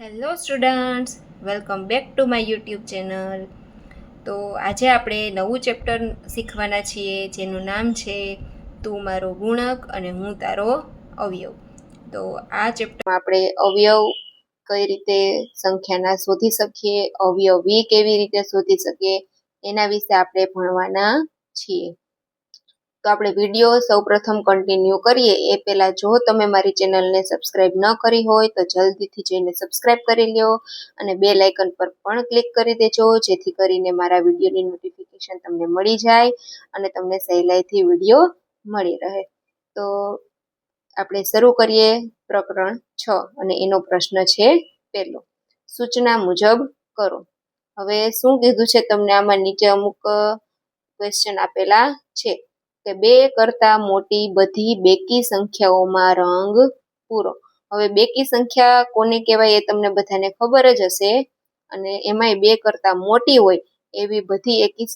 Hello students welcome back to my YouTube channel તો આજે આપણે નવું ચેપ્ટર શીખવાના છીએ, જેનું નામ છે, તું મારો ગુણક અને હું તારો અવયવ. તો આ ચેપ્ટરમાં આપણે અવયવ કઈ રીતે સંખ્યાના શોધી શકીએ, અવયવી કેવી રીતે શોધી શકીએ, એના વિશે આપણે ભણવાના છીએ. તો આપણે વીડિયો સૌપ્રથમ કન્ટિન્યુ કરીએ. એ પહેલાં જો તમે મારી ચેનલને સબસ્ક્રાઇબ ન કરી હોય તો જલ્દીથી જઈને સબસ્ક્રાઇબ કરી લો અને બે લાઇકન પર પણ ક્લિક કરી દેજો, જેથી કરીને મારા વિડીયોની નોટિફિકેશન તમને મળી જાય અને તમને સહેલાઈથી વીડિયો મળી રહે. તો આપણે શરૂ કરીએ પ્રકરણ છ અને એનો પ્રશ્ન છે પહેલો. સૂચના મુજબ કરો. હવે શું કીધું છે તમને? આમાં નીચે અમુક ક્વેશ્ચન આપેલા છે. કે બે કરતા મોટી બધી બેકી સંખ્યાઓમાં રંગ પૂરો. હવે બેકી સંખ્યા કોને કહેવાય એ તમને બધાને ખબર જ હશે. અને એમાંય બે કરતા મોટી હોય એવી બધી એકી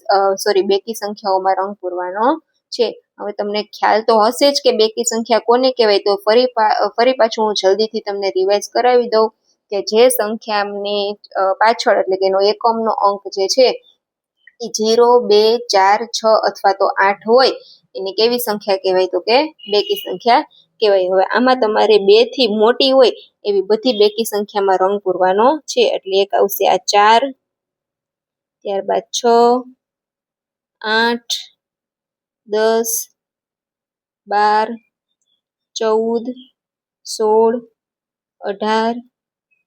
સોરી બેકી સંખ્યાઓમાં રંગ પૂરવાનો છે. હવે તમને ખ્યાલ તો હશે જ કે બેકી સંખ્યા કોને કહેવાય તો ફરી ફરી પાછું હું જલ્દીથી તમને રિવાઇઝ કરાવી દઉં કે જે સંખ્યાની પાછળ એટલે કે એનો એકમનો અંક જે છે એ જીરો બે, ચાર, છ અથવા તો આઠ હોય એને કેવી સંખ્યા કહેવાય? તો કે બેકી સંખ્યા કહેવાય. હવે આમાં તમારે બેથી મોટી હોય એવી બધી બેકી સંખ્યામાં રંગ પૂરવાનો છે. એટલે એક આવશે આ ચાર, ત્યારબાદ છ, આઠ, દસ, બાર, ચૌદ, સોળ, અઢાર,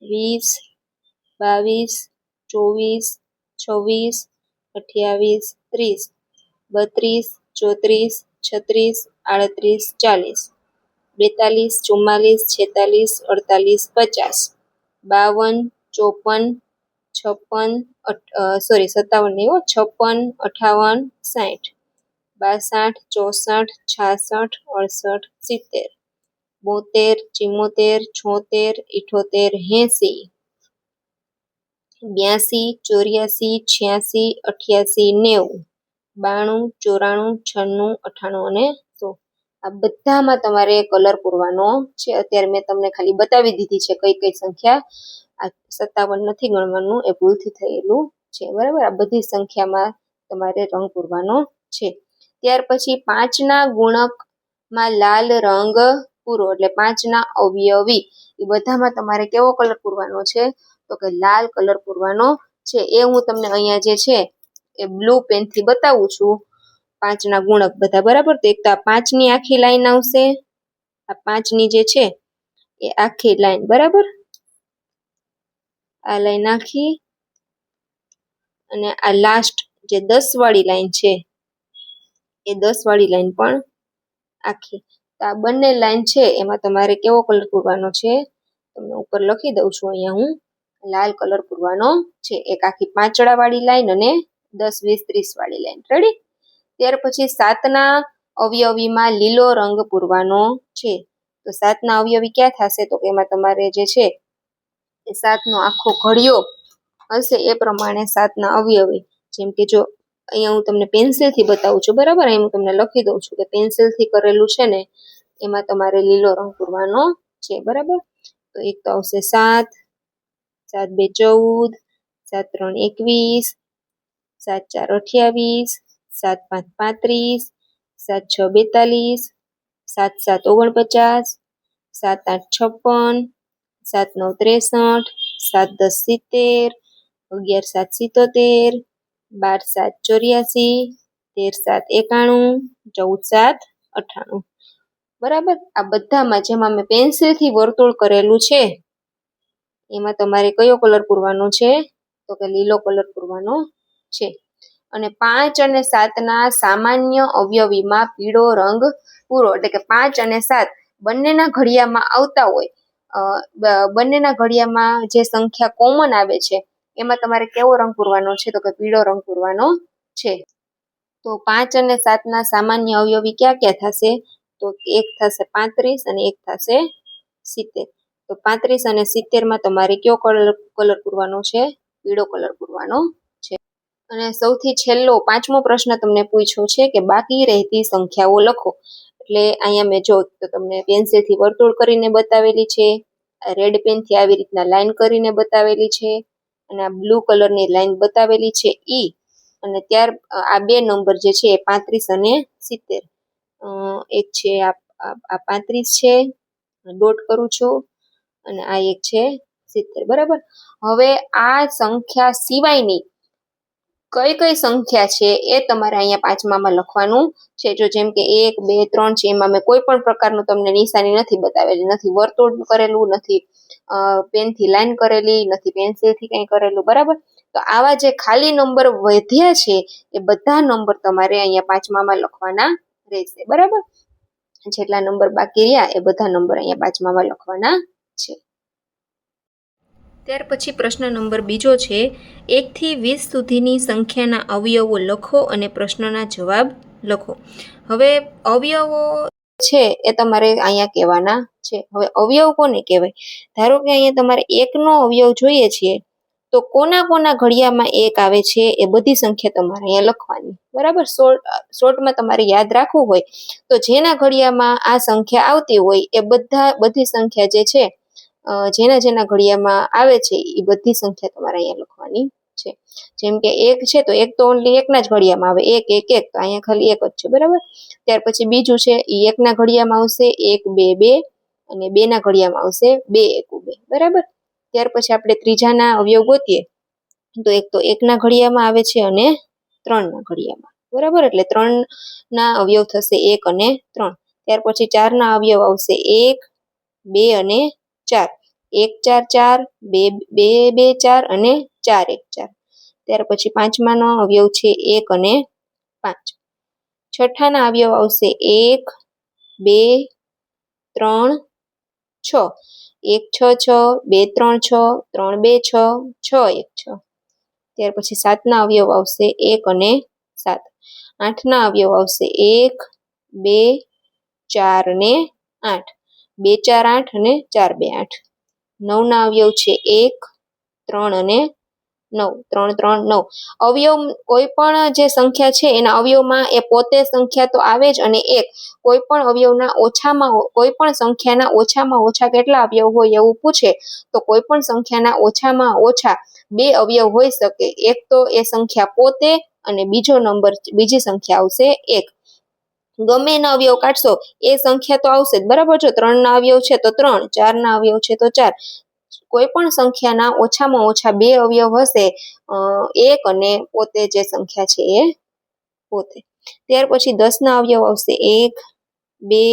વીસ, બાવીસ, ચોવીસ, છવ્વીસ, અઠ્યાવીસ, ત્રીસ, બત્રીસ ચોત્રીસ છત્રીસ, આડત્રીસ, ચાલીસ. બેતાલીસ, ચુમ્માલીસ, છેતાલીસ, અડતાલીસ, પચાસ. બાવન, ચોપન, છપ્પન સોરી સત્તાવન નહીં છપ્પન, અઠાવન, સાઠ. બાસઠ, ચોસઠ, છાસઠ, અડસઠ, સિત્તેર. બોતેર ચિમ્મોતેર છોતેર, ઇઠોતેર, એંસી. બ્યાસી, ચોર્યાસી, છ્યાસી, અઠ્યાસી, નેવું. બાણું, ચોરાણું, છન્નું અઠ્ઠાણું અને સો. આ બધામાં તમારે કલર પૂરવાનો છે. અત્યારે મેં તમને ખાલી બતાવી દીધી છે કઈ કઈ સંખ્યા. આ સત્તાવન નથી ગણવાનું, એ ભૂલથી થયેલું છે. બરાબર? આ બધી સંખ્યામાં તમારે રંગ પૂરવાનો છે. ત્યાર પછી પાંચના ગુણકમાં લાલ રંગ પૂરો, એટલે પાંચના અવયવી. એ બધામાં તમારે કેવો કલર પૂરવાનો છે? તો કે લાલ કલર પૂરવાનો છે. એ હું તમને અહીંયા જે છે એ બ્લુ પેનથી બતાવું છું. પાંચના ગુણક બધા બરાબર તો એક તો આ પાંચની આખી લાઈન આવશે. આ પાંચની જે છે, એ આખી લાઈન બરાબર? આ લાઈન આખી અને આ લાસ્ટ જે દસ વાળી લાઈન છે, એ દસ વાળી લાઈન પણ આખી. તો આ બંને લાઈન છે, એમાં તમારે કેવો કલર પૂરવાનો છે? તમને ઉપર લખી દઉં છું અહીંયા હું. લાલ કલર પૂરવાનો છે. એક આખી પાંચડા વાળી લાઈન અને દસ, વીસ, ત્રીસ વાળી લાઈન રેડી ત્યાર પછી સાતના અવયવીમાં લીલો રંગ પૂરવાનો છે. તો સાતના અવયવી ક્યાં થશે? તો એમાં તમારે જે છે, એ સાતનો આખો ઘડિયો હશે એ પ્રમાણે સાતના અવયવી. જેમ કે જો અહીંયા હું તમને પેન્સિલથી બતાવું છું, બરાબર? અહીં હું તમને લખી દઉં છું કે પેન્સિલથી કરેલું છે ને, એમાં તમારે લીલો રંગ પૂરવાનો છે, બરાબર? તો એક તો આવશે સાત સાત બે ચૌદ, સાત ત્રણ એકવીસ સાત ચાર અઠ્યાવીસ, સાત પાંચ પાંત્રીસ, સાત છ બેતાલીસ, સાત સાત ઓગણપચાસ, સાત આઠ છપ્પન, સાત નવ ત્રેસઠ, સાત દસ સિત્તેર, અગિયાર સાત સિત્તોતેર, બાર સાત ચોર્યાસી, તેર સાત એકાણું, ચૌદ સાત અઠાણું. બરાબર? આ બધામાં જેમાં મેં પેન્સિલથી વર્તુળ કરેલું છે, એમાં તમારે કયો કલર પૂરવાનો છે? તો કે લીલો કલર પૂરવાનો છે. અને પાંચ અને સાતના સામાન્ય અવયવીમાં પીળો રંગ પૂરો એટલે કે પાંચ અને સાત બંનેના ઘડિયામાં આવતા હોય બંનેના ઘડિયામાં જે સંખ્યા કોમન આવે છે, એમાં તમારે કેવો રંગ પૂરવાનો છે? તો કે પીળો રંગ પૂરવાનો છે. તો પાંચ અને સાતના સામાન્ય અવયવી ક્યાં ક્યાં થશે? તો એક થશે પાંત્રીસ અને એક થશે સિત્તેર. તો પાંત્રીસ અને સિત્તેરમાં તમારે કયો કલર કલર પૂરવાનો છે? પીળો કલર પૂરવાનો અને સૌથી છેલ્લો, પાંચમો પ્રશ્ન તમને પૂછ્યો છે કે બાકી રહેતી સંખ્યાઓ લખો. એટલે અહીંયા મેં જો તો તમને પેન્સિલથી વર્તુળ કરીને બતાવેલી છે, રેડ પેનથી આવી રીતના લાઈન કરીને બતાવેલી છે, અને આ બ્લુ કલરની લાઈન બતાવેલી છે ઈ. અને ત્યાર, આ બે નંબર જે છે એ પાંત્રીસ અને સિત્તેર. એક છે આ પાંત્રીસ છે ડોટ કરું છું, અને આ એક છે સિત્તેર. બરાબર? હવે આ સંખ્યા સિવાયની કઈ કઈ સંખ્યા છે એ તમારે અહીંયા પાંચમામાં લખવાનું છે. જો જેમ કે એક, બે, ત્રણ છે, એમાં મેં કોઈ પણ પ્રકારનું તમને નિશાની નથી બતાવેલી. નથી વર્તુળ કરેલું, નથી પેનથી લાઈન કરેલી, નથી પેન્સિલથી કંઈ કરેલું, બરાબર? તો આવા જે ખાલી નંબર વધ્યા છે એ બધા નંબર તમારે અહીંયા પાંચમામાં લખવાના રહેશે, બરાબર? જેટલા નંબર બાકી રહ્યા એ બધા નંબર અહીંયા પાંચમામાં લખવાના છે. ત્યાર પછી પ્રશ્ન નંબર બીજો છે, એકથી વીસ સુધીની સંખ્યાના અવયવો લખો અને પ્રશ્નના જવાબ લખો. હવે અવયવો છે એ તમારે અહીંયા કહેવાના છે. હવે અવયવ કોને કહેવાય? ધારો કે અહીંયા તમારે એકનો અવયવ જોઈએ છીએ તો કોના કોના ઘડિયામાં એક આવે છે એ બધી સંખ્યા તમારે અહીંયા લખવાની. બરાબર? શોર્ટ શોર્ટમાં તમારે યાદ રાખવું હોય, તો જેના ઘડિયામાં આ સંખ્યા આવતી હોય એ બધા, બધી સંખ્યા જે છે જેના જેના ઘડિયામાં આવે છે એ બધી સંખ્યા તમારે અહીંયા લખવાની છે. જેમ કે એક છે, તો એક તો ઓનલી એકના જ ઘડિયામાં આવે. એક એક એક, તો અહીંયા ખાલી એક જ છે, બરાબર? ત્યાર પછી બીજું છે એ એકના ઘડિયામાં આવશે, એક, બે બે, અને બેના ઘડિયામાં આવશે, બે, એક, બે, બરાબર? ત્યાર પછી આપણે ત્રીજાના અવયવ ગોતીએ, તો એક તો એકના ઘડિયામાં આવે છે અને ત્રણના ઘડિયામાં, બરાબર? એટલે ત્રણના અવયવ થશે એક અને ત્રણ. ત્યાર પછી ચારના અવયવ આવશે, એક, બે અને ચાર. એક ચાર ચાર, બે બે બે ચાર અને ચાર એક ચાર. ત્યાર પછી પાંચમાનો અવયવ છે એક અને પાંચ. છઠ્ઠાના અવયવ આવશે એક, બે, ત્રણ, છ. એક, છ છ, બે, ત્રણ, છ, ત્રણ, બે, છ છ, એક, છ. ત્યાર પછી સાતના અવયવ આવશે એક અને સાત. આઠના અવયવ આવશે એક, બે, ચાર અને આઠ. બે ચાર આઠ અને ચાર બે આઠ. નવના અવયવ છે એક, ત્રણ અને નવ. ત્રણ ત્રણ, નવ. અવયવ કોઈ પણ જે સંખ્યા છે એના અવયવમાં એ પોતે સંખ્યા તો આવે જ અને એક. કોઈ પણ અવયવના ઓછામાં કોઈ પણ સંખ્યાના ઓછામાં ઓછા કેટલા અવયવ હોય એવું પૂછે તો કોઈ પણ સંખ્યાના ઓછામાં ઓછા બે અવયવ હોઈ શકે. એક તો એ સંખ્યા પોતે અને બીજો નંબર, બીજી સંખ્યા આવશે એક. ગમે એના અવયવ કાઢશો, એ સંખ્યા તો આવશે જ. બરાબર જો ત્રણના અવયવ છે તો ત્રણ, ચારના અવયવ છે તો ચાર. કોઈ પણ સંખ્યાના ઓછામાં ઓછા બે અવયવ હશે એક અને પોતે જે સંખ્યા છે એ પોતે. ત્યાર પછી દસના અવયવ આવશે. એક, બે,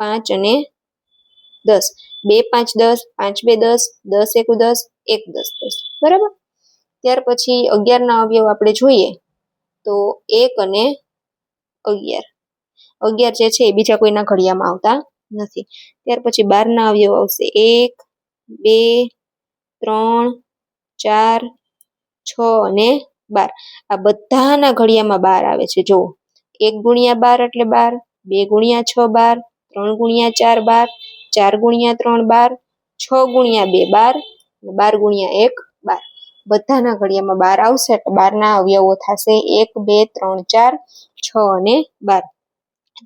પાંચ અને દસ. બે, પાંચ, દસ, પાંચ, બે, દસ દસ, એક દસ એક, દસ દસ. બરાબર? ત્યાર પછી અગિયારના અવયવ આપણે જોઈએ તો એક અને અગિયાર. અગિયાર જે છે એ બીજા કોઈના ઘડિયામાં આવતા નથી. ત્યાર પછી બારના અવયવ આવશે. એક, બે, ત્રણ, ચાર, છ અને બાર. આ બધાના ઘડિયામાં બાર આવે છે. જુઓ. એક ગુણ્યા બાર એટલે બાર, બે ગુણ્યા છ બાર, ત્રણ ગુણ્યા ચાર બાર, ચાર ગુણ્યા ત્રણ બાર, છ ગુણ્યા બે બાર બાર ગુણ્યા એક બધાના ઘડિયામાં બાર આવશે બારના અવયવો થશે એક, બે, ત્રણ, ચાર, છ અને બાર.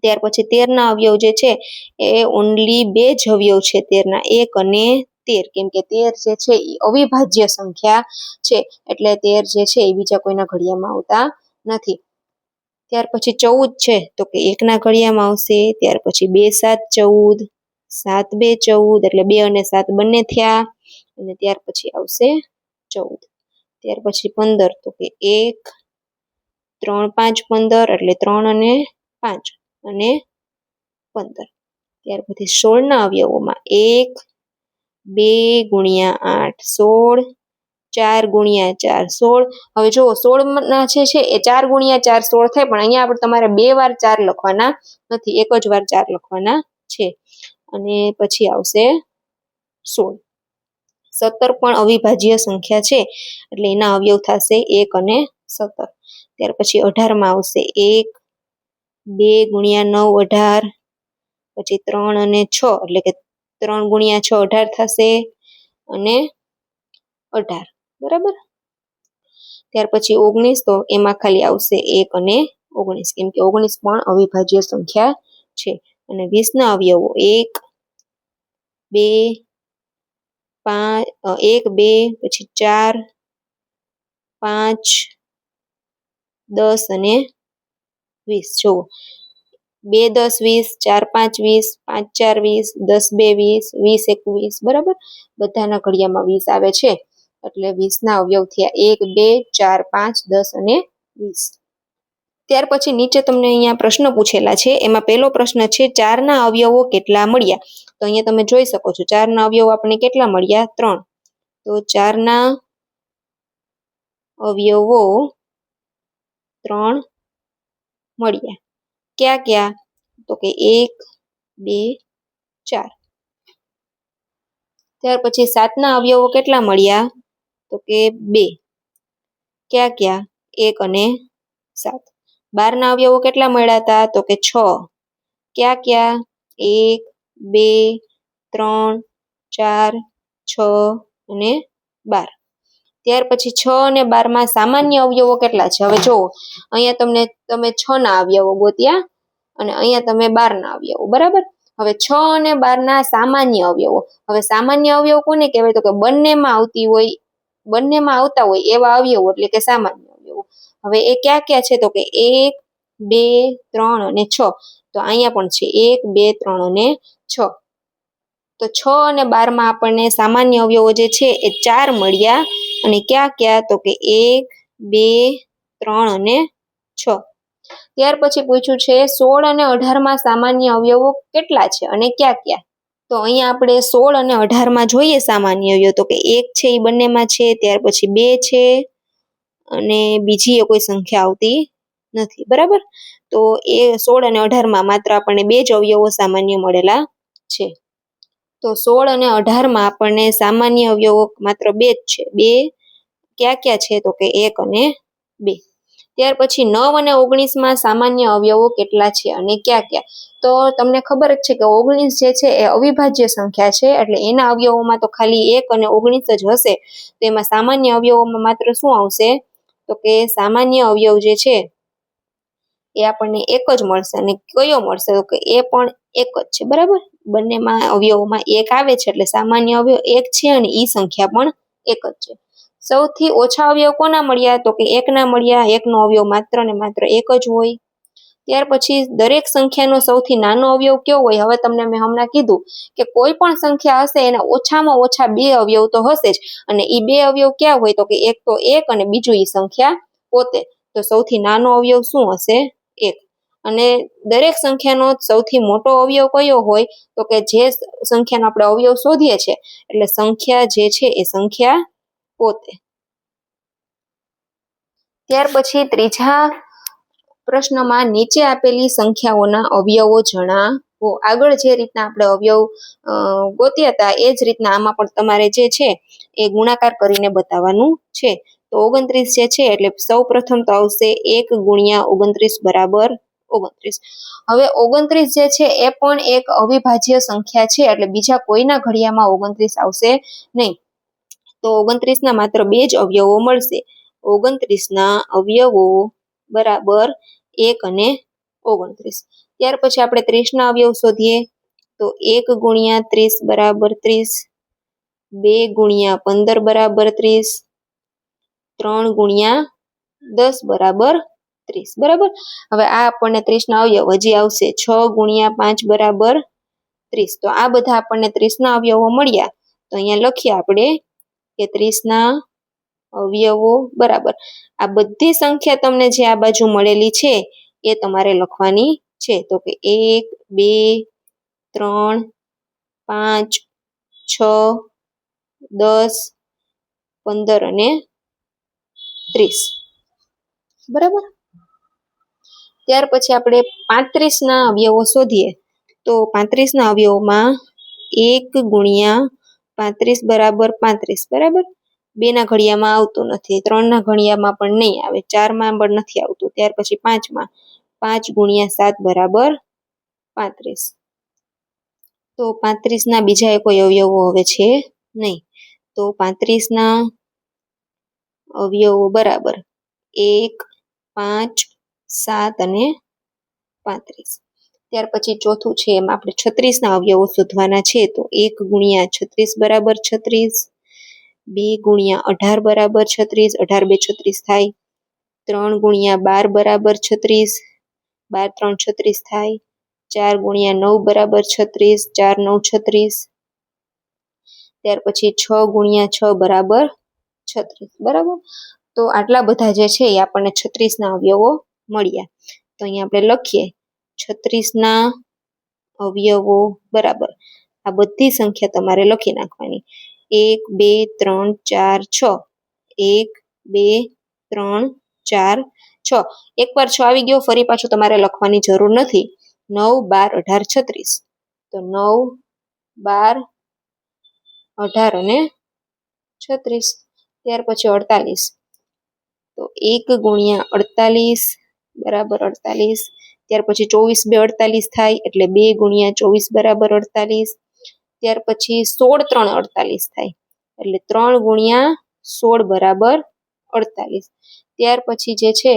ત્યાર પછી તેરના અવયવ જે છે એ ઓનલી બે જ અવયવ છે તેરના, એક અને તેર. કેમ કે તેર જે છે એ અવિભાજ્ય સંખ્યા છે, એટલે તેર જે છે એ બીજા કોઈના ઘડિયામાં આવતા નથી. ત્યાર પછી ચૌદ છે, તો કે એકના ઘડિયામાં આવશે. ત્યાર પછી બે, સાત, ચૌદ. સાત, બે, ચૌદ, એટલે બે અને સાત બંને થયા. અને ત્યાર પછી આવશે ચૌદ. ત્યાર પછી પંદર તો કે એક, ત્રણ, પાંચ, પંદર એટલે ત્રણ અને પાંચ અને પંદર. ત્યાર પછી સોળના અવયવોમાં એક, બે ગુણ્યા આઠ સોળ, ચાર ગુણ્યા ચાર સોળ. હવે જુઓ, સોળના જે છે એ ચાર ગુણ્યા ચાર સોળ થાય, પણ અહીંયા આપણે તમારે બે વાર ચાર લખવાના નથી, એક જ વાર ચાર લખવાના છે. અને પછી આવશે સોળ. સત્તર પણ અવિભાજ્ય સંખ્યા છે. એટલે એના અવયવ થશે એક અને સત્તર. ત્યાર પછી અઢારમાં આવશે એક, બે ગુણ્યા નવ અઢાર, પછી ત્રણ અને છ. એટલે કે ત્રણ ગુણ્યા છ અઢાર થશે અને અઢાર. બરાબર? ત્યાર પછી ઓગણીસ, તો એમાં ખાલી આવશે એક અને ઓગણીસ. કેમ કે ઓગણીસ પણ અવિભાજ્ય સંખ્યા છે. અને વીસના અવયવો એક, બે પાંચ એક, બે, પછી ચાર, પાંચ, દસ અને વીસ. જુઓ. બે, દસ, વીસ, ચાર, પાંચ, વીસ, પાંચ, ચાર, વીસ, દસ, બે, વીસ વીસ, એકવીસ, બરાબર? બધાના ઘડિયામાં વીસ આવે છે. એટલે વીસના અવયવ થયા એક, બે, ચાર, પાંચ, દસ અને વીસ. ત્યાર પછી નીચે તમને અહીંયા પ્રશ્ન પૂછેલા છે. એમાં પહેલો પ્રશ્ન છે, ચારના અવયવો કેટલા મળ્યા? તો અહીંયા તમે જોઈ શકો છો, ચારના અવયવો આપણને કેટલા મળ્યા? ત્રણ. તો ચારના અવયવો ત્રણ મળ્યા. ક્યાં ક્યાં? તો કે એક, બે, ચાર. ત્યાર પછી સાતના અવયવો કેટલા મળ્યા? તો કે બે. ક્યાં ક્યાં? એક અને સાત. બારના અવયવો કેટલા મળ્યા હતા? તો કે છ. ક્યાં ક્યાં? એક, બે, ત્રણ, ચાર, છ અને બાર. ત્યાર પછી છ અને બારમાં સામાન્ય અવયવો કેટલા છે? હવે જુઓ. અહીંયા તમને, તમે છ ના અવયવો ગોત્યા અને અહીંયા તમે બારના અવયવો, બરાબર? હવે છ અને બારના સામાન્ય અવયવો. હવે સામાન્ય અવયવ કોને કહેવાય? તો કે બંનેમાં આવતી હોય, બંનેમાં આવતા હોય એવા અવયવો, એટલે કે સામાન્ય અવયવો. હવે એ ક્યાં ક્યાં છે? તો કે એક, બે, ત્રણ અને છ. તો અહીંયા પણ છે. એક, બે, ત્રણ અને છ. તો છ અને બારમાં આપણને સામાન્ય અવયવો જે છે એ ચાર મળ્યા. અને ક્યાં ક્યાં? તો કે એક, બે, ત્રણ અને છ. ત્યાર પછી પૂછ્યું છે, સોળ અને અઢારમાં સામાન્ય અવયવો કેટલા છે અને ક્યાં ક્યાં? તો અહીંયા આપણે સોળ અને અઢારમાં જોઈએ સામાન્ય અવયવ. તો કે એક છે એ બંનેમાં છે. ત્યાર પછી બે છે. અને બીજી એ કોઈ સંખ્યા આવતી નથી. બરાબર? તો એ સોળ અને અઢારમાં માત્ર આપણને બે જ અવયવો સામાન્ય મળેલા છે. તો સોળ અને અઢારમાં આપણને સામાન્ય અવયવો માત્ર બે જ છે. બે ક્યાં ક્યાં છે? તો કે એક અને બે. ત્યાર પછી નવ અને ઓગણીસમાં સામાન્ય અવયવો કેટલા છે અને ક્યાં ક્યાં? તો તમને ખબર જ છે કે ઓગણીસ જે છે એ અવિભાજ્ય સંખ્યા છે, એટલે એના અવયવોમાં તો ખાલી એક અને ઓગણીસ જ હશે. તો એમાં સામાન્ય અવયવોમાં માત્ર શું આવશે? તો કે સામાન્ય અવયવ જે છે, એ આપણને એક જ મળશે અને કયો મળશે? તો કે એ પણ એક જ છે, બરાબર? બંનેમાં અવયવોમાં એક આવે છે એટલે સામાન્ય અવયવ એક છે અને ઈ સંખ્યા પણ એક જ છે. સૌથી ઓછા અવયવ કોના મળ્યા? તો કે એકના મળ્યા, એકનો અવયવ માત્ર ને માત્ર એક જ હોય. ત્યાર પછી દરેક સંખ્યાનો સૌથી નાનો અવયવ કયો હોય? હવે તમને મેં હમણાં કીધું કે કોઈ પણ સંખ્યા હશે, એના ઓછામાં ઓછા બે અવયવ તો હશે જ. અને એ બે અવયવ ક્યાં હોય? તો કે એક તો એક અને બીજું એ સંખ્યા પોતે. તો સૌથી નાનો અવયવ શું હશે? એક. અને દરેક સંખ્યાનો સૌથી મોટો અવયવ કયો હોય? તો કે જે સંખ્યાનો આપણે અવયવ શોધીએ છીએ, એટલે સંખ્યા જે છે એ સંખ્યા પોતે. ત્યાર પછી ત્રીજા પ્રશ્નમાં નીચે આપેલી સંખ્યાઓના અવયવો જણાવો. આગળ જે રીતના આપણે અવયવ ગોત્યા હતા, એ જ રીતના આમાં પણ તમારે જે છે, એ ગુણાકાર કરીને બતાવવાનું છે. તો ઓગણત્રીસ જે છે, એટલે સૌ પ્રથમ તો આવશે એક ગુણ્યા ઓગણત્રીસ બરાબર ઓગણત્રીસ. હવે ઓગણત્રીસ જે છે, એ પણ એક અવિભાજ્ય સંખ્યા છે, એટલે બીજા કોઈના ઘડિયામાં ઓગણત્રીસ આવશે નહીં. તો ઓગણત્રીસના માત્ર બે જ અવયવો મળશે. ઓગણત્રીસના અવયવો બરાબર એક અને ઓગણત્રીસ. ત્યાર પછી આપણે ત્રીસના અવયવ શોધીએ, તો એક ગુણ્યા ત્રીસ બરાબર ત્રીસ, બે ગુણ્યા પંદર બરાબર ત્રીસ, ત્રણ ગુણ્યા દસ બરાબર ત્રીસ. બરાબર? હવે આ આપણને ત્રીસના અવયવ હજી આવશે. છ ગુણ્યા પાંચ બરાબર ત્રીસ. તો આ બધા આપણને ત્રીસના અવયવો મળ્યા. તો અહીંયા લખીએ આપણે કે ત્રીસના અવયવો, બરાબર. આ બધી સંખ્યા તમને જે આ બાજુ મળેલી છે, એ તમારે લખવાની છે. તો કે એક, બે, ત્રણ, પાંચ, છ, દસ, પંદર અને ત્રીસ. બરાબર? ત્યાર પછી આપણે પાંત્રીસના અવયવો શોધીએ. તો પાંત્રીસના અવયવમાં એક ગુણ્યા પાંત્રીસ બરાબર પાંત્રીસ. બરાબર? બેના ઘડિયામાં આવતું નથી, ત્રણના ઘડિયામાં પણ નહીં આવે, ચારમાં પણ નથી આવતું. ત્યાર પછી પાંચમાં, પાંચ ગુણ્યા સાત બરાબર પાંત્રીસ. તો પાંત્રીસના બીજા કોઈ અવયવો હવે છે નહીં. તો પાંત્રીસના અવયવો બરાબર એક, પાંચ, સાત અને પાંત્રીસ. ત્યાર પછી ચોથું છે એમ આપણે છત્રીસના અવયવો શોધવાના છે તો એક ગુણ્યા છત્રીસ બરાબર છત્રીસ. બે ગુણ્યા અઢાર બરાબર છત્રીસ, અઢાર બે છત્રીસ થાય. ત્રણ ગુણ્યા બાર બરાબર છત્રીસ, બાર ત્રણ છત્રીસ થાય. ચાર ગુણ્યા નવ બરાબર છત્રીસ, ચાર નવ છત્રીસ. ત્યાર પછી છ ગુણ્યા છ બરાબર છત્રીસ, બરાબર? તો આટલા બધા જે છે એ આપણને છત્રીસના અવયવો મળ્યા. તો અહીંયા આપણે લખીએ, છત્રીસના અવયવો બરાબર. આ બધી સંખ્યા તમારે લખી નાખવાની. એક, બે, ત્રણ, ચાર, છ. એક, બે, ત્રણ, ચાર, છ. એકવાર છ આવી ગયો, ફરી પાછું તમારે લખવાની જરૂર નથી. નવ, બાર, અઢાર, છત્રીસ. તો નવ, બાર, અઢાર અને છત્રીસ. ત્યાર પછી અડતાલીસ. તો એક ગુણ્યા અડતાલીસ બરાબર અડતાલીસ. ત્યાર પછી ચોવીસ બે અડતાલીસ થાય, એટલે બે ગુણ્યા ચોવીસ બરાબર અડતાલીસ. ત્યાર પછી સોળ ત્રણ અડતાલીસ થાય. એટલે ત્રણ ગુણ્યા સોળ બરાબર અડતાલીસ. ત્યાર પછી જે છે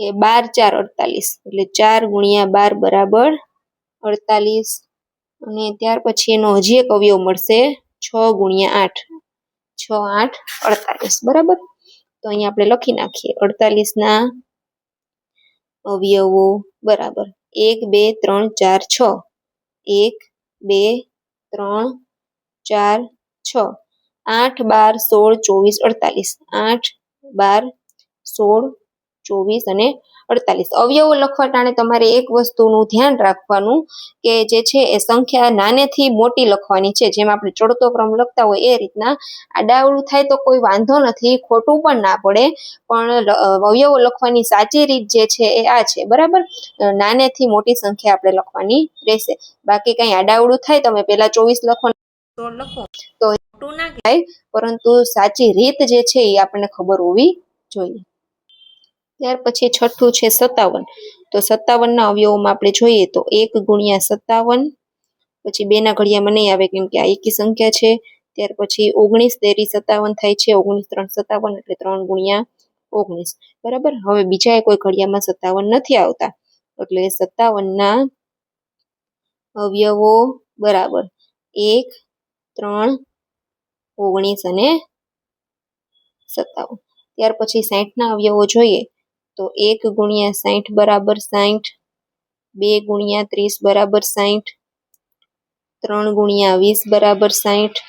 એ બાર ચાર અડતાલીસ. એટલે ચાર ગુણ્યા બાર બરાબર અડતાલીસ. અને ત્યાર પછી એનો હજી એક અવયવ મળશે છ ગુણ્યા આઠ. છ, આઠ, અડતાલીસ. બરાબર? તો અહીંયા આપણે લખી નાખીએ. અડતાલીસના અવયવો બરાબર. એક, બે, ત્રણ, ચાર, છ. એક, બે ત્રણ ચાર છ. આઠ બાર સોળ ચોવીસ અડતાલીસ. આઠ બાર સોળ ચોવીસ અને અડતાલીસ. અવયવો લખવા ટાણે તમારે એક વસ્તુનું ધ્યાન રાખવાનું કે જે છે એ સંખ્યા નાનેથી મોટી લખવાની છે. જેમ આપણે ચડતો ક્રમ લખતા હોય એ રીતના આડાવડું થાય તો કોઈ વાંધો નથી ખોટું પણ ના પડે. પણ અવયવો લખવાની સાચી રીત જે છે એ આ છે. બરાબર? નાનેથી મોટી સંખ્યા આપણે લખવાની રહેશે. બાકી કંઈ આડાવડું થાય તમે પહેલા ચોવીસ લખો લખો. તો ના થાય પરંતુ સાચી રીત જે છે એ આપણને ખબર હોવી જોઈએ. ત્યાર પછી છઠ્ઠું છે સત્તાવન. તો સત્તાવનના અવયવોમાં આપણે જોઈએ તો એક ગુણ્યા સત્તાવન, પછી બેના ઘડિયામાં નહીં આવે કેમ કે આ એકી સંખ્યા છે. ત્યાર પછી ઓગણીસ તેરી સત્તાવન થાય છે, ઓગણીસ ત્રણ સત્તાવન એટલે ત્રણ ગુણ્યા ઓગણીસ. બરાબર? હવે બીજા કોઈ ઘડિયામાં સત્તાવન નથી આવતા. એટલે સત્તાવનના અવયવો બરાબર એક, ત્રણ, ઓગણીસ અને સત્તાવન. ત્યાર પછી સાહીઠના અવયવો જોઈએ. તો એક ગુણ્યા સાહીઠ બરાબર સાહીઠ બે ગુણ્યા ત્રીસ બરાબર સાહીઠ ત્રણ ગુણ્યા વીસ બરાબર સાહીઠ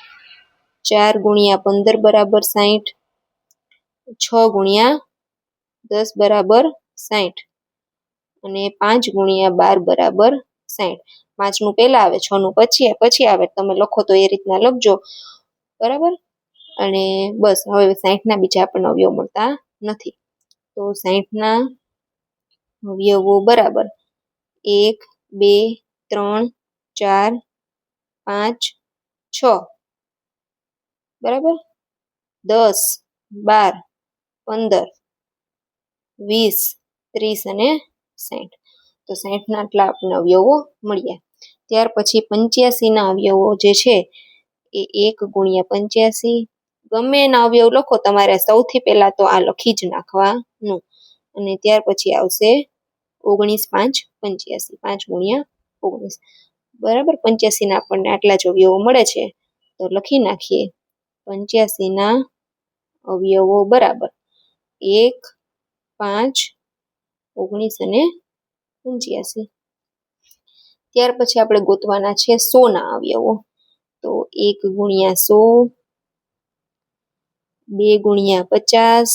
ચાર ગુણ્યા પંદર બરાબર સાહીઠ છ ગુણ્યા દસ બરાબર સાહીઠ અને પાંચ ગુણ્યા બાર બરાબર સાહીઠ પાંચનું પહેલાં આવે, છનું પછી પછી આવે. તમે લખો તો એ રીતના લખજો. બરાબર? અને બસ, હવે સાહીઠના બીજા આપણને અવયવ મળતા નથી. તો સાહીઠના અવયવો બરાબર. એક, બે, ત્રણ, ચાર, પાંચ, છ. બરાબર? દસ, બાર, પંદર, વીસ, ત્રીસ અને સાઠ તો સાઠના આટલા આપણને અવયવો મળ્યા. ત્યાર પછી પંચ્યાસીના અવયવો જે છે એ એક ગુણ્યા પંચ્યાસી ગમે એના અવયવ લખો, તમારે સૌથી પહેલા તો આ લખી જ નાખવાનું. અને ત્યાર પછી આવશે ઓગણીસ પાંચ પંચ્યાસી, પાંચ ગુણ્યા ઓગણીસ. બરાબર? પંચ્યાસીના આપણને આટલા જ અવયવો મળે છે. તો લખી નાખીએ. પંચ્યાસીના અવયવો બરાબર. એક, પાંચ, ઓગણીસ અને પંચ્યાસી. ત્યાર પછી આપણે ગોતવાના છે સોના અવયવો. તો એક ગુણ્યા સો બે ગુણ્યા પચાસ,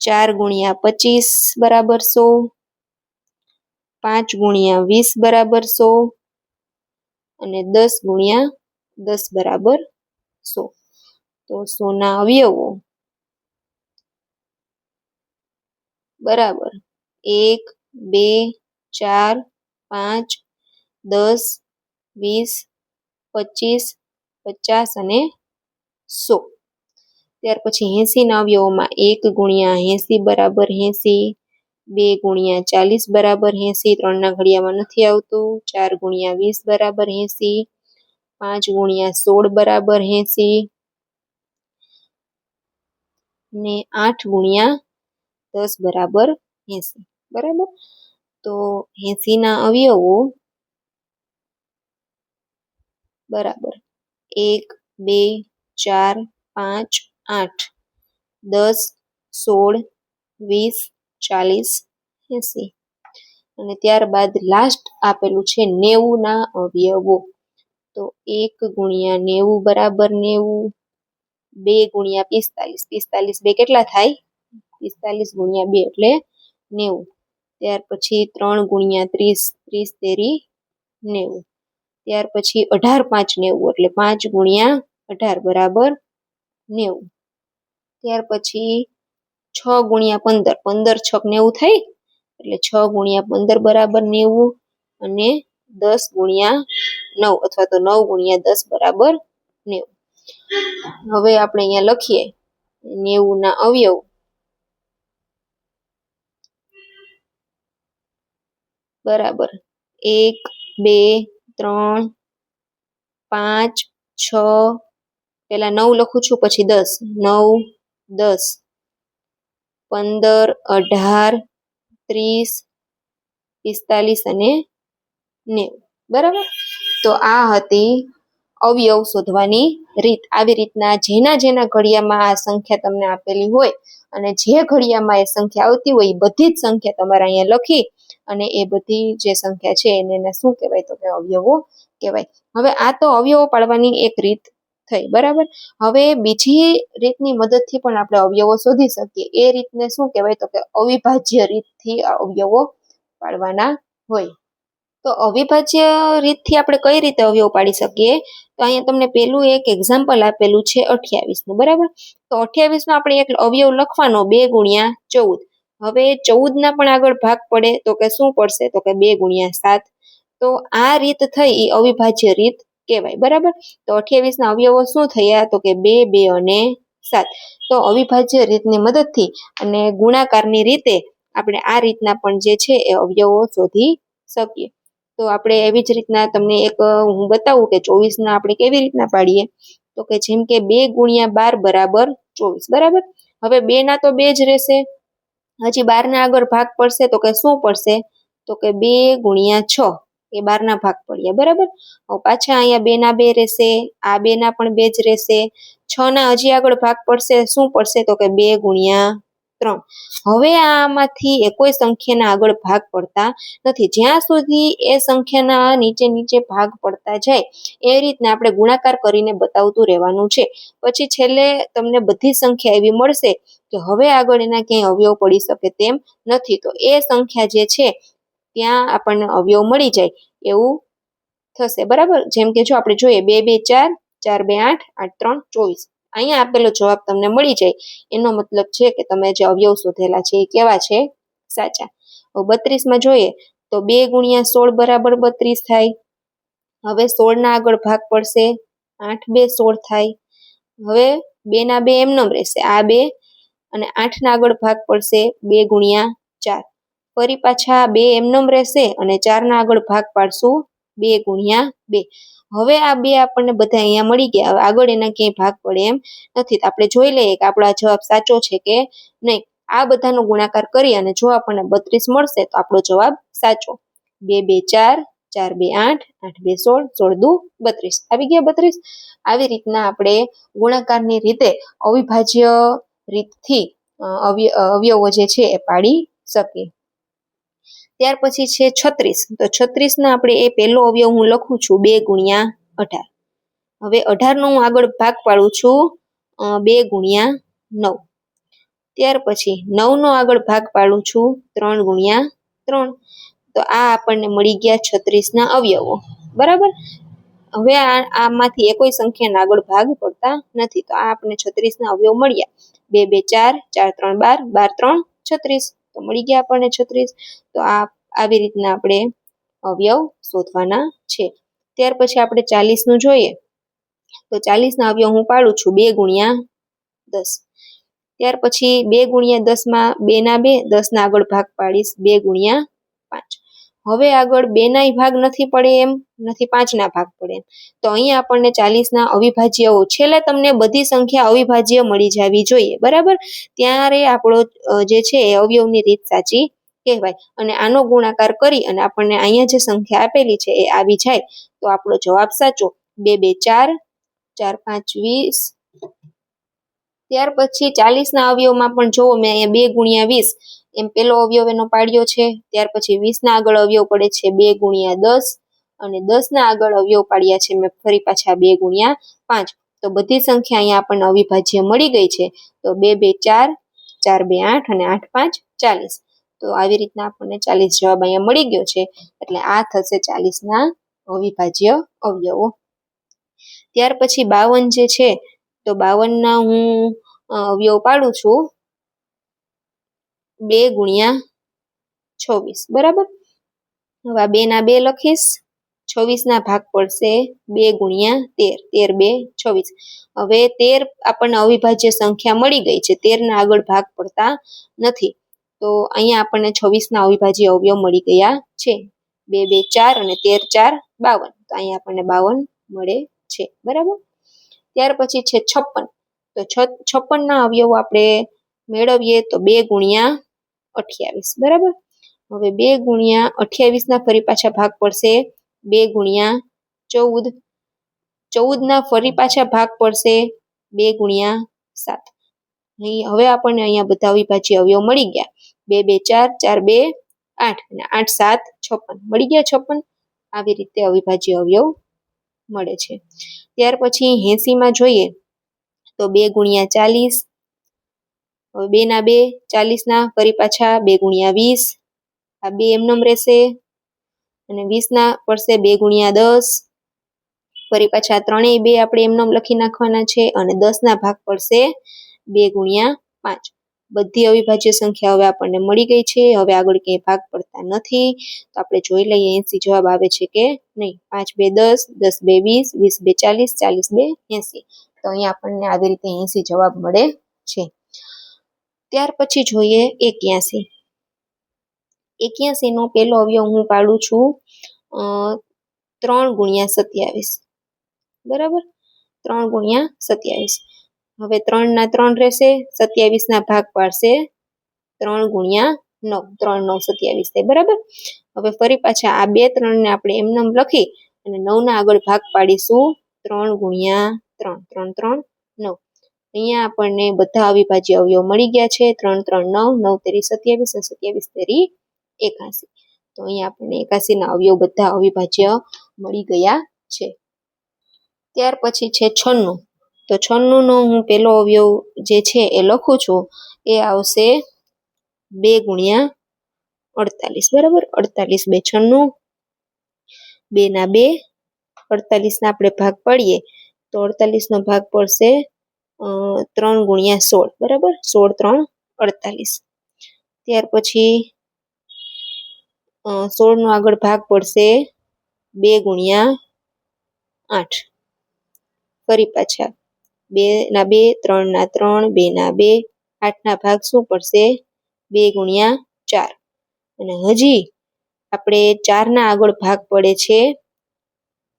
ચાર ગુણ્યા પચીસ બરાબર સો, પાંચ ગુણ્યા વીસ બરાબર સો અને દસ ગુણ્યા દસ બરાબર સો. તો સોના અવયવો બરાબર એક, બે, ચાર, પાંચ, દસ, વીસ, પચીસ, પચાસ અને સો. ત્યાર પછી એંસીના અવયવોમાં એક ગુણ્યા એંસી બરાબર એંસી, બે ગુણ્યા ચાલીસ બરાબર એંસી, ત્રણના ઘડિયામાં નથી આવતું, ચાર ગુણ્યા વીસ બરાબર એંસી, પાંચ ગુણ્યા સોળ બરાબર એંસી, ને આઠ ગુણ્યા દસ બરાબર એંસી. બરાબર? તો એંસીના અવયવો બરાબર એક, બે ચાર, પાંચ, આઠ, દસ, સોળ, વીસ, ચાલીસ, એંસી. અને ત્યારબાદ લાસ્ટ આપેલું છે નેવુંના અવયવો. તો એક ગુણ્યા નેવું બરાબર નેવું, બે ગુણ્યા પિસ્તાલીસ. પિસ્તાલીસ બે કેટલા થાય? પિસ્તાલીસ ગુણ્યા બે એટલે નેવું. ત્યાર પછી ત્રણ ગુણ્યા ત્રીસ ત્રીસ તેરી નેવું. ત્યાર પછી અઢાર પાંચ નેવું એટલે પાંચ ગુણ્યા અઢાર બરાબર નેવું. ત્યાર પછી છ ગુણ્યા પંદર પંદર છક નેવું થાય? એટલે છ ગુણ્યા પંદર બરાબર નેવું અને દસ ગુણ્યા નવ અથવા તો નવ ગુણ્યા દસ બરાબર નેવું. હવે આપણે અહીંયા લખીએ નેવું ના અવયવ. બરાબર. એક, બે, ત્રણ, પાંચ, છ પેલા નવ લખું છું, પછી દસ. નવ, દસ. પંદર, અઢાર, ત્રીસ, પિસ્તાલીસ અને નેવું. બરાબર? તો આ હતી અવયવ શોધવાની રીત. આવી રીતના જેના જેના ઘડિયામાં આ સંખ્યા તમને આપેલી હોય અને જે ઘડિયામાં એ સંખ્યા આવતી હોય, એ બધી જ સંખ્યા તમારે અહીંયા લખી અને એ બધી જે સંખ્યા છે એને શું કહેવાય? તો કે અવયવો કહેવાય. હવે આ તો અવયવો પાડવાની એક રીત થઈ, બરાબર? હવે બીજી રીતની મદદથી પણ આપણે અવયવો શોધી શકીએ. એ રીતને શું કહેવાય? તો કે અવિભાજ્ય રીતથી અવયવો પાડવાના હોય. તો અવિભાજ્ય રીતથી આપણે કઈ રીતે અવયવ પાડી શકીએ? તો અહીંયા તમને પેલું એક એક્ઝામ્પલ આપેલું છે અઠ્યાવીસનું, બરાબર? તો અઠ્યાવીસનો આપણે એક અવયવ લખવાનો, બે ગુણ્યા ચૌદ. હવે ચૌદના પણ આગળ ભાગ પડે તો કે શું પડશે? તો કે બે ગુણ્યા સાત. તો આ રીત થઈ એ અવિભાજ્ય રીત. કહેવાય, બરાબર? તો અઠ્યાવીસના અવયવો શું થયા? તો કે બે બે અને સાત. તો અવિભાજ્ય રીતની મદદથી અને ગુણાકારની રીતે આપણે આ રીતના પણ જે છે એ અવયવો શોધી શકીએ. તો આપણે એવી જ રીતના તમને એક, હું બતાવું કે ચોવીસના આપણે કેવી રીતના પાડીએ? તો કે જેમ કે બે ગુણ્યા બાર બરાબર ચોવીસ, બરાબર? હવે બે ના તો બે જ રહેશે. હજી બારના આગળ ભાગ પડશે તો કે શું પડશે? તો કે બે ગુણ્યા છ. એ બારના ભાગ પડ્યા, બરાબર? પાછા અહીંયા બેના બે રહેશે, આ બેના પણ બે જ રહેશે. છ ના હજી આગળ ભાગ પડશે, શું પડશે? તો કે બે ગુણ્યા ત્રણ. હવે આમાંથી એકોય સંખ્યાના આગળ ભાગ પડતા નથી. જ્યાં સુધી એ સંખ્યાના નીચે નીચે ભાગ પડતા જાય, એ રીતના આપણે ગુણાકાર કરીને બતાવતું રહેવાનું છે. પછી છેલ્લે તમને બધી સંખ્યા એવી મળશે કે હવે આગળ એના ક્યાંય અવયવ પડી શકે તેમ નથી. તો એ સંખ્યા જે છે ત્યાં આપણને અવયવ મળી જાય, એવું થશે. બરાબર? જેમ કે જો આપણે જોઈએ, બે બે, ચાર ચાર, બે, આઠ આઠ, ત્રણ, ચોવીસ. અહીંયા આપેલો જવાબ તમને મળી જાય. એનો મતલબ છે કે તમે જે અવયવ શોધેલા છે એ કેવા છે? સાચા. બત્રીસમાં જોઈએ, તો બે ગુણ્યા સોળ બરાબર બત્રીસ થાય. હવે સોળના આગળ ભાગ પડશે, આઠ, બે, સોળ થાય. હવે બે ના બે એમનેમ રહેશે. આ બે અને આઠના આગળ ભાગ પડશે બે ગુણ્યા ચાર. ફરી પાછા બે એમનેમ રહેશે અને ચારના આગળ ભાગ પાડશું બે ગુણ્યા બે. હવે આ બે આપણને બધા અહીંયા મળી ગયા. આગળ એના ક્યાંય ભાગ પડે એમ નથી. આપણે જોઈ લઈએ કે આપણો જવાબ સાચો છે કે નહીં. આ બધાનો ગુણાકાર કરી અને જો આપણને બત્રીસ મળશે તો આપણો જવાબ સાચો. બે બે, ચાર ચાર, બે, આઠ આઠ, બે, સોળ સોળ, દુ, બત્રીસ. આવી ગયા બત્રીસ? આવી રીતના આપણે ગુણાકારની રીતે અવિભાજ્ય રીતથી અવયવો જે છે એ પાડી શકીએ. ત્યાર પછી છે છત્રીસ. તો છત્રીસના આપણે એ પહેલો અવયવ હું લખું છું બે ગુણ્યા અઢાર. હવે અઢારનો હું આગળ ભાગ પાડું છું બે ગુણ્યા નવ. ત્યાર પછી નવનો આગળ ભાગ પાડું છું, ત્રણ ગુણ્યા ત્રણ. તો આ આપણને મળી ગયા છત્રીસના અવયવો. બરાબર? હવે આમાંથી એકોઈ સંખ્યાના આગળ ભાગ પડતા નથી. તો આ આપણને છત્રીસના અવયવ મળ્યા. બે બે ચાર ચાર ત્રણ બાર બાર ત્રણ, છત્રીસ. તો મળી ગયા આપણને છત્રીસ. તો આ આવી રીતના આપણે અવયવ શોધવાના છે. ત્યાર પછી આપણે ચાલીસનું જોઈએ. તો ચાલીસના અવયવ હું પાડું છું બે ગુણ્યા દસ. ત્યાર પછી બે ગુણ્યા દસમાં બે ના બે, દસના આગળ ભાગ પાડીશ બે ગુણ્યા પાંચ. હવે આગળ બે નાય ભાગ નથી પડે એમ, નથી પાંચના ભાગ પડે તો અહીંયા આપણને ચાલીસના અવિભાજ્યઓ છેલ્લે તમને બધી સંખ્યા અવિભાજ્ય મળી જવી જોઈએ, બરાબર? ત્યારે આપણો જે છે એ અવયવની રીત સાચી કહેવાય. અને આનો ગુણાકાર કરી અને આપણને અહીંયા જે સંખ્યા આપેલી છે એ આવી જાય. તો આપણો જવાબ સાચો બે બે, ચાર ચાર, પાંચ, વીસ. ત્યાર પછી ચાલીસના અવયવમાં પણ જોવો, મેં અહીંયા બે ગુણ્યા વીસ. એમ પેલો અવયવ એનો પાડ્યો છે, ત્યાર પછી વીસના આગળ અવયવ પડે છે બે ગુણ્યા દસ, અને દસના આગળ અવયવ પાડ્યા છે મેં ફરી પાછા બે ગુણ્યા પાંચ. તો બધી સંખ્યા અહીંયા આપણને અવિભાજ્ય મળી ગઈ છે. તો બે બે ચાર ચાર બે આઠ, અને આઠ પાંચ ચાલીસ. તો આવી રીતના આપણને ચાલીસ જવાબ અહીંયા મળી ગયો છે. એટલે આ થશે ચાલીસના અવિભાજ્ય અવયવો. ત્યાર પછી બાવન જે છે, તો બાવનના હું અવયવ પાડું છું. બે ગુણ્યા છવ્વીસ. બરાબર? હવે આ બે ના બે લખીશ. છવ્વીસ ના ભાગ પડશે બે ગુણ્યા તેર. તેર બે છવ્વીસ. હવે તેર આપણને અવિભાજ્ય સંખ્યા મળી ગઈ છે. તેર ના આગળ ભાગ પડતા નથી. તો અહીંયા આપણને છવ્વીસ ના અવિભાજ્ય અવયવ મળી ગયા છે. બે બે, ચાર અને તેર, ચાર, બાવન. તો અહીંયા આપણને બાવન મળે છે. બરાબર? ત્યાર પછી છે છપ્પન. તો છપ્પન ના અવયવો આપણે મેળવીએ તો બે ગુણ્યા અઠ્યાવીસ, બરાબર? હવે બે ગુણ્યા અઠ્યાવીસ ના ફરી પાછા ભાગ પડશે બે ગુણ્યા ચૌદ. ચૌદ ના ફરી પાછા ભાગ પડશે બે ગુણ્યા સાત. હવે આપણને અહીંયા બધા અવિભાજ્ય અવયવ મળી ગયા. બે બે, ચાર ચાર, બે, આઠ અને આઠ, સાત, છપ્પન. મળી ગયા છપ્પન? આવી રીતે અવિભાજ્ય અવયવ મળે છે. ત્યાર પછી એસીમાં જોઈએ તો બે ગુણ્યા ચાલીસ હવે બે ના બે ચાલીસના ફરી પાછા બે ગુણ્યા વીસ. આ બે એમનેમ રહેશે. અને વીસના પડશે બે ગુણ્યા દસ. ફરી પાછા ત્રણેય બે આપણે એમનેમ લખી નાખવાના છે અને દસના ભાગ પડશે બે ગુણ્યા પાંચ. બધી અવિભાજ્ય સંખ્યા હવે આપણને મળી ગઈ છે. હવે આગળ ક્યાંય ભાગ પડતા નથી. તો આપણે જોઈ લઈએ એસી જવાબ આવે છે કે નહીં. પાંચ બે દસ દસ બે વીસ વીસ બે ચાલીસ ચાલીસ બે એસી. તો અહીંયા આપણને આવી રીતે એસી જવાબ મળે છે. ત્યાર પછી જોઈએ એક્યાસી. એક્યાસી નો પેલો અવયવ હું પાડું છું ત્રણ ગુણ્યા સત્યાવીસ. બરાબર? ત્રણ ગુણ્યા સત્યાવીસ. હવે ત્રણ ના ત્રણ રહેશે સત્યાવીસ ના ભાગ પાડશે, ત્રણ ગુણ્યા નવ. ત્રણ, નવ, સત્યાવીસ થાય. બરાબર? હવે ફરી પાછા આ બે ત્રણ ને આપણે એમનેમ લખી અને નવ ના આગળ ભાગ પાડીશું, ત્રણ ગુણ્યા ત્રણ. ત્રણ ત્રણ, નવ. અહીંયા આપણને બધા અવિભાજ્ય અવયવ મળી ગયા છે. ત્રણ ત્રણ, નવ નવ, તેરી, સત્યાવીસ અને સત્યાવીસ, તેરી, એકાસી. તો અહીંયા આપણને એકાસીના અવયવ બધા અવિભાજ્ય મળી ગયા છે. ત્યાર પછી છે છન્નું. તો છન્નુંનો હું પેલો અવયવ જે છે એ લખું છું. એ આવશે બે ગુણ્યા અડતાલીસ. બરાબર? અડતાલીસ બે છન્નું. બેના બે. અડતાલીસના આપણે ભાગ પાડીએ તો અડતાલીસનો ભાગ પડશે ત્રણ ગુણ્યા સોળ, બરાબર? સોળ, ત્રણ, અડતાલીસ. ત્યાર પછી સોળનો આગળ ભાગ પડશે બે ગુણ્યા આઠ. ફરી પાછા, બે ના બે, ત્રણ ના ત્રણ, બે ના બે આઠના ભાગ શું પડશે? બે ગુણ્યા ચાર. અને હજી આપણે ચારના આગળ ભાગ પડે છે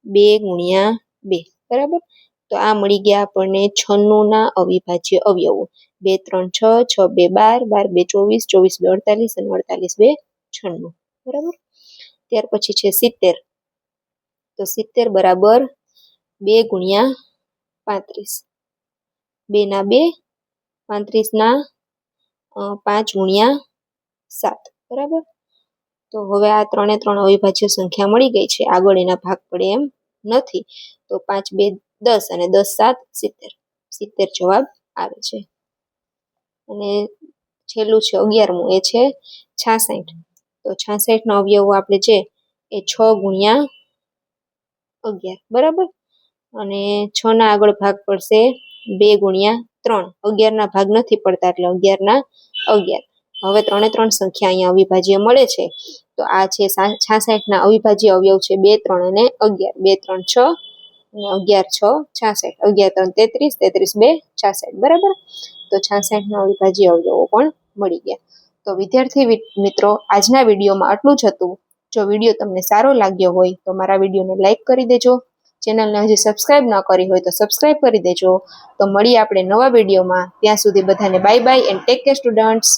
બે ગુણ્યા બે, બરાબર? તો આ મળી ગયા આપણને છન્નુંના અવિભાજ્ય અવયવો. બે, ત્રણ, છ છ, બે, બાર બાર, બે, ચોવીસ ચોવીસ, બે, અડતાલીસ અને અડતાલીસ, બે, છન્નું. બરાબર? ત્યાર પછી છે સિત્તેર. તો સિત્તેર બરાબર બે ગુણ્યા પાંત્રીસ. બેના બે, પાંત્રીસના પાંચ ગુણ્યા સાત. બરાબર? તો હવે આ ત્રણે ત્રણ અવિભાજ્ય સંખ્યા મળી ગઈ છે. આગળ એના ભાગ પડે એમ નથી. તો પાંચ, બે દસ અને દસ સાત, સિત્તેર. સિત્તેર જવાબ આવે છે. અને છેલ્લું છે અગિયારમું, એ છે છાસઠ. તો છાસઠ નો અવયવો આપણે છે એ છ ગુણ્યા અગિયાર, બરાબર? અને છ ના આગળ ભાગ પડશે બે ગુણ્યા ત્રણ. અગિયાર ના ભાગ નથી પડતા એટલે અગિયાર ના અગિયાર. હવે ત્રણે ત્રણ સંખ્યા અહીંયા અવિભાજ્ય મળે છે. તો આ છે છાસઠ ના અવિભાજ્ય અવયવ છે બે, ત્રણ અને અગિયાર. બે, ત્રણ, છ અગિયાર, છ, છાસઠ. અગિયાર, ત્રણ, તેત્રીસ તેત્રીસ, બે, છાસઠ. બરાબર? તો છાસઠ ના અવિભાજ્ય અવયવો પણ મળી ગયા. તો વિદ્યાર્થી મિત્રો, આજના વિડીયોમાં આટલું જ હતું. જો વીડિયો તમને સારો લાગ્યો હોય, તો મારા વિડીયોને લાઇક કરી દેજો. ચેનલને હજી સબસ્ક્રાઇબ ન કરી હોય, તો સબસ્ક્રાઇબ કરી દેજો. તો મળીએ આપણે નવા વિડીયોમાં. ત્યાં સુધી બધાને bye bye and take care, students.